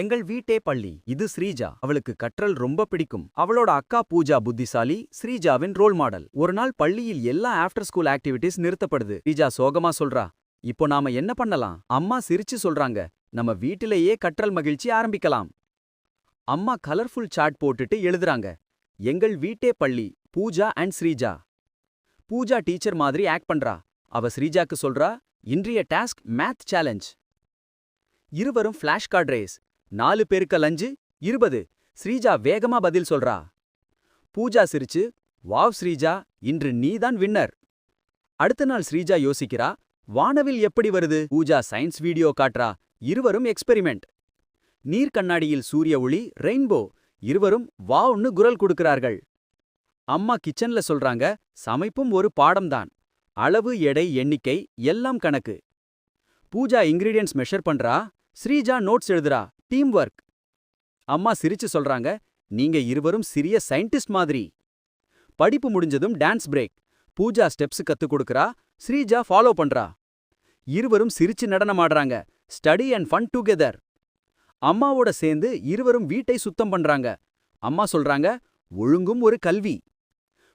எங்கள் வீட்டே பள்ளி. இது ஸ்ரீஜா. அவளுக்கு கற்றல் ரொம்ப பிடிக்கும். அவளோட அக்கா பூஜா புத்திசாலி ஸ்ரீஜாவின் ரோல் மாடல் ஒரு நாள் பள்ளியில் எல்லா ஆஃப்டர் ஸ்கூல் ஆக்டிவிட்டீஸ் நிறுத்தப்படுது. ஸ்ரீஜா சோகமா சொல்றா இப்போ நாம என்ன பண்ணலாம்? அம்மா சிரிச்சு சொல்றாங்க நம்ம வீட்டிலேயே கற்றல் மகிழ்ச்சி ஆரம்பிக்கலாம். அம்மா கலர்ஃபுல் சாட் போட்டுட்டு எழுதுறாங்க எங்கள் வீட்டே பள்ளி பூஜா அண்ட் ஸ்ரீஜா. பூஜா டீச்சர் மாதிரி ஆக்ட் பண்றா. அவ ஸ்ரீஜாக்கு சொல்றா இன்றைய டாஸ்க் மேத் சேலஞ்ச் இருவரும் ஃபிளாஷ் கார்ட் ரேஸ் நாலு பேருக்கு லஞ்சு இருபது. ஸ்ரீஜா வேகமா பதில் சொல்றா. பூஜா சிரிச்சு வாவ் ஸ்ரீஜா இன்று நீதான் வின்னர். அடுத்த நாள் ஸ்ரீஜா யோசிக்கிறா வானவில் எப்படி வருது? பூஜா சயின்ஸ் வீடியோ காட்டுறா இருவரும் எக்ஸ்பெரிமெண்ட். நீர் கண்ணாடியில் சூரிய ஒளி ரெயின்போ இருவரும் வாவ்னு குரல் கொடுக்கிறார்கள். அம்மா கிச்சன்ல சொல்றாங்க சமைப்பும் ஒரு பாடம்தான். அளவு எடை எண்ணிக்கை எல்லாம் கணக்கு. பூஜா இன்கிரீடியன்ஸ் மெஷர் பண்றா ஸ்ரீஜா நோட்ஸ் எழுதுறா. டீம் ஒர்க் அம்மா சிரிச்சு சொல்றாங்க நீங்க இருவரும் சிறிய சயின்டிஸ்ட் மாதிரி. படிப்பு முடிஞ்சதும் டான்ஸ் பிரேக். பூஜா ஸ்டெப்ஸ் கத்துக் கொடுக்கறா ஸ்ரீஜா ஃபாலோ பண்றா. இருவரும் சிரிச்சு நடனமாடுறாங்க ஸ்டடி அண்ட் ஃபன் டுகெதர். அம்மாவோட சேர்ந்து இருவரும் வீட்டை சுத்தம் பண்றாங்க. அம்மா சொல்றாங்க ஒழுங்கும் ஒரு கல்வி.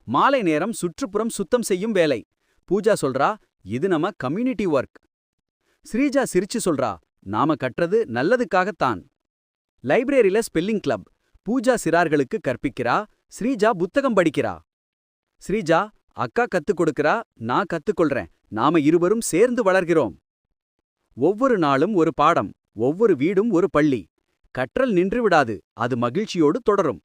மாலை நேரம் சுற்றுப்புறம் சுத்தம் செய்யும் வேலை. பூஜா சொல்றா இது நம்ம கம்யூனிட்டி ஒர்க் ஸ்ரீஜா சிரிச்சு சொல்றா நாம கற்றது நல்லதுக்காகத்தான். லைப்ரரியில ஸ்பெல்லிங் கிளப் பூஜா சிறார்களுக்கு கற்பிக்கிறா ஸ்ரீஜா புத்தகம் படிக்கிறா. ஸ்ரீஜா அக்கா கத்துக் கொடுக்கிறா நான் கத்துக்கொள்றேன் நாம இருவரும் சேர்ந்து வளர்கிறோம். ஒவ்வொரு நாளும் ஒரு பாடம் ஒவ்வொரு வீடும் ஒரு பள்ளி. கற்றல் நின்று விடாது அது மகிழ்ச்சியோடு தொடரும்.